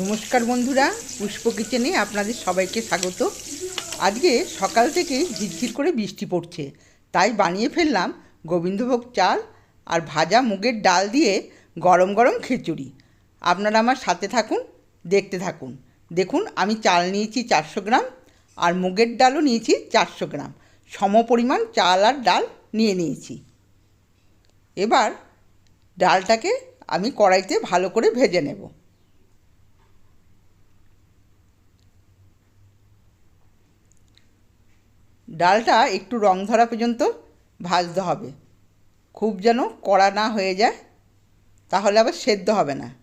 নমস্কার বন্ধুরা, পুষ্প কিচেনে আপনাদের সবাইকে স্বাগত। আজকে সকাল থেকে ঝিরঝির করে বৃষ্টি পড়ছে। তাই বানিয়ে ফেললাম গোবিন্দভোগ চাল আর ভাজা মুগের ডাল দিয়ে গরম গরম খিচুড়ি। আপনারা আমার সাথে থাকুন, দেখতে থাকুন। দেখুন, আমি চাল নিয়েছি চারশো গ্রাম আর মুগের ডালও নিয়েছি চারশো গ্রাম। সম পরিমাণ চাল আর ডাল নিয়ে নিয়েছি। এবার ডালটাকে আমি কড়াইতে ভালো করে ভেজে নেব। ডালটা একটু রং ধরা পর্যন্ত ভাজতে হবে। খুব যেন কড়া না হয়ে যায়, তাহলে আবার সেদ্ধ হবে না।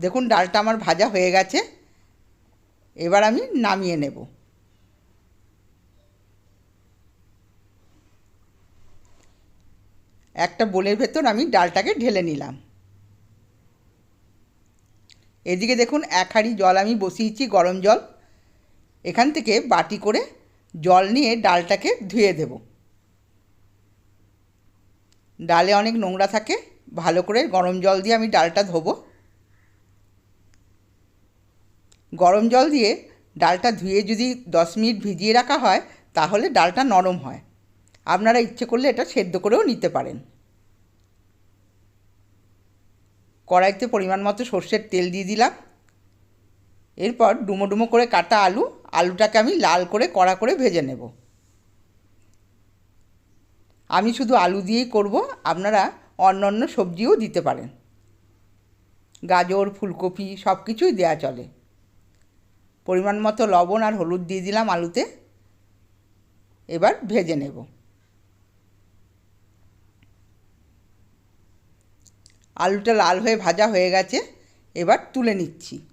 দেখুন, ডালটা আমার ভাজা হয়ে গেছে। এবার আমি নামিয়ে নেব। একটা বোলের ভেতর আমি ডালটাকে ঢেলে নিলাম। এদিকে দেখুন, এক হাঁড়ি জল আমি বসিয়েছি, গরম জল। এখান থেকে বাটি করে জল নিয়ে ডালটাকে ধুয়ে দেব। ডালে অনেক নোংরা থাকে, ভালো করে গরম জল দিয়ে আমি ডালটা ধোবো। গরম জল দিয়ে ডালটা ধুয়ে যদি দশ মিনিট ভিজিয়ে রাখা হয়, তাহলে ডালটা নরম হয়। আপনারা ইচ্ছে করলে এটা সেদ্ধ করেও নিতে পারেন। কড়াইতে পরিমাণ মতো সর্ষের তেল দিয়ে দিলাম। এরপর ডুমো ডুমো করে কাটা আলু আলুটাকে আমি লাল করে কড়া করে ভেজে নেব। আমি শুধু আলু দিয়েই করব, আপনারা অন্য অন্য সবজিও দিতে পারেন। গাজর, ফুলকপি সব কিছুই দেওয়া চলে। পরিমাণ মতো লবণ আর হলুদ দিয়ে দিলাম আলুতে। এবার ভেজে নেব। আলুটা লাল হয়ে ভাজা হয়ে গেছে, এবার তুলে নিচ্ছি।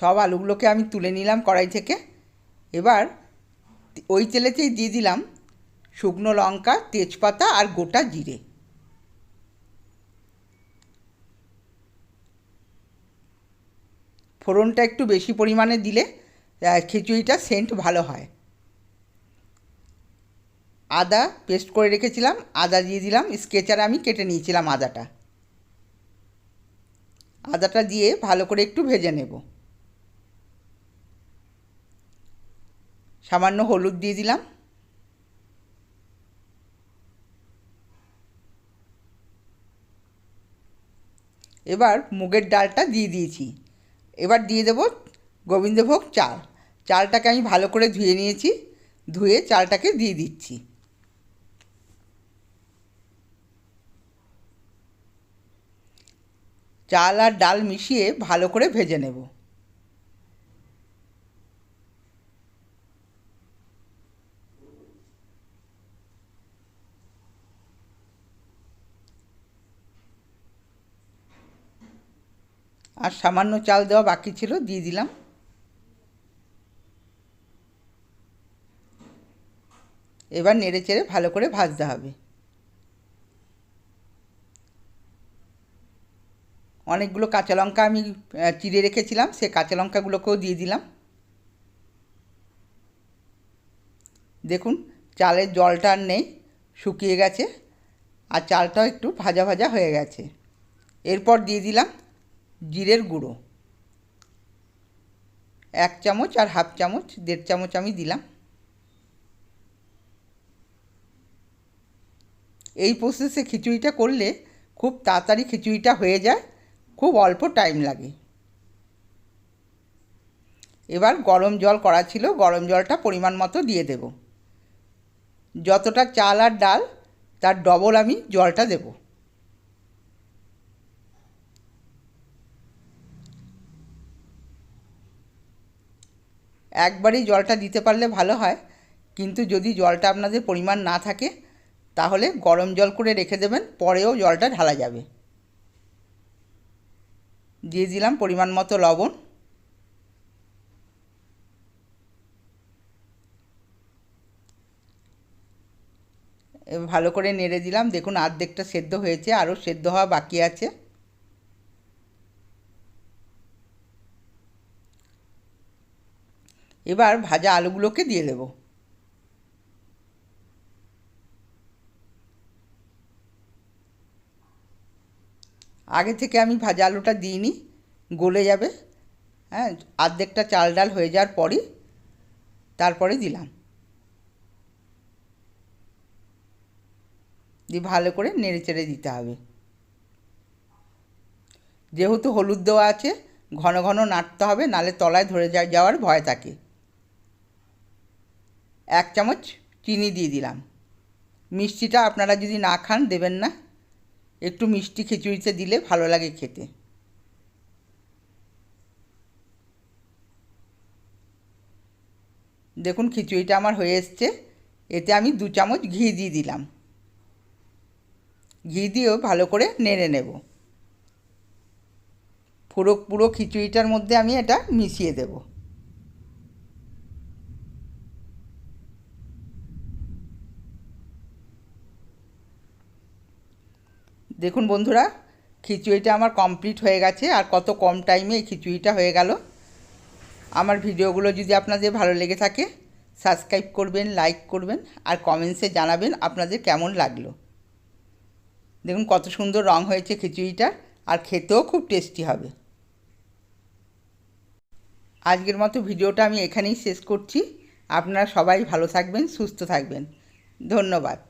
সব আলুগুলোকে আমি তুলে নিলাম কড়াই থেকে। এবার ওই তেলেতেই দিয়ে দিলাম শুকনো লঙ্কা, তেজপাতা আর গোটা জিরে। ফোড়নটা একটু বেশি পরিমাণে দিলে খিচুড়িটা সেন্ট ভালো হয়। আদা পেস্ট করে রেখেছিলাম, আদা দিয়ে দিলাম, স্কেচারে আমি কেটে নিয়েছিলাম আদাটা। আদাটা দিয়ে ভালো করে একটু ভেজে নেব। সামান্য হলুদ দিয়ে দিলাম। এবার মুগের ডালটা দিয়ে দিয়েছি। এবার দিয়ে দেবো গোবিন্দভোগ চাল। চালটাকে আমি ভালো করে ধুয়ে নিয়েছি। ধুয়ে চালটাকে দিয়ে দিচ্ছি। চাল আর ডাল মিশিয়ে ভালো করে ভেজে নেব। আর সামান্য চাল দেওয়া বাকি ছিল, দিয়ে দিলাম। এবার নেড়ে চেড়ে ভালো করে ভাজতে হবে। অনেকগুলো কাঁচা লঙ্কা আমি চিড়ে রেখেছিলাম, সে কাঁচা লঙ্কাগুলোকেও দিয়ে দিলাম। দেখুন, চালের জলটা আর নেই, শুকিয়ে গেছে, আর চালটাও একটু ভাজা ভাজা হয়ে গেছে। এরপর দিয়ে দিলাম জিরের গুঁড়ো। এক চামচ আর হাফ চামচ, দেড় চামচ আমি দিলাম। এই প্রসেসে খিচুড়িটা করলে খুব তাড়াতাড়ি খিচুড়িটা হয়ে যায়, খুব অল্প টাইম লাগে। এবার গরম জল করা ছিল, গরম জলটা পরিমাণ মতো দিয়ে দেব। যতটা চাল আর ডাল, তার ডবল আমি জলটা দেব। একবারই জলটা দিতে পারলে ভালো হয়, কিন্তু যদি জলটা আপনাদের পরিমাণ না থাকে, তাহলে গরম জল করে রেখে দেবেন, পরেও জলটা ঢালা যাবে। দিয়ে দিলাম পরিমাণ মতো লবণ। ভালো করে নেড়ে দিলাম। দেখুন, আর্ধেকটা সেদ্ধ হয়েছে, আরও সেদ্ধ হওয়া বাকি আছে। এবার ভাজা আলুগুলোকে দিয়ে দেব। আগে থেকে আমি ভাজা আলুটা দিইনি, গলে যাবে। হ্যাঁ আর্ধেকটা চাল ডাল হয়ে যাওয়ার পরই তারপরে দিলাম। দিয়ে ভালো করে নেড়ে চেড়ে দিতে হবে। যেহেতু হলুদ দেওয়া আছে, ঘন ঘন নাড়তে হবে, নালে তলায় ধরে যাওয়ার ভয় থাকে। এক চামচ চিনি দিয়ে দিলাম। মিষ্টিটা আপনারা যদি না খান, দেবেন না। একটু মিষ্টি খিচুড়িতে দিলে ভালো লাগে খেতে। দেখুন, খিচুড়িটা আমার হয়ে এসছে। এতে আমি দু চামচ ঘি দিয়ে দিলাম। ঘি দিয়েও ভালো করে নেড়ে নেব। পুরো পুরো খিচুড়িটার মধ্যে আমি এটা মিশিয়ে দেব। দেখুন বন্ধুরা, খিচুড়িটা আমার কমপ্লিট হয়ে গেছে আর কত কম টাইমে এই খিচুড়িটা হয়ে গেল। আমার ভিডিওগুলো যদি আপনাদের ভালো লেগে থাকে সাবস্ক্রাইব করবেন লাইক করবেন আর কমেন্টসে জানাবেন আপনাদের কেমন লাগল। দেখুন কত সুন্দর রং হয়েছে খিচুড়িটা আর খেতেও খুব টেস্টি হবে। আজকের মতো ভিডিওটা আমি এখানেই শেষ করছি। আপনারা সবাই ভালো থাকবেন, সুস্থ থাকবেন। ধন্যবাদ।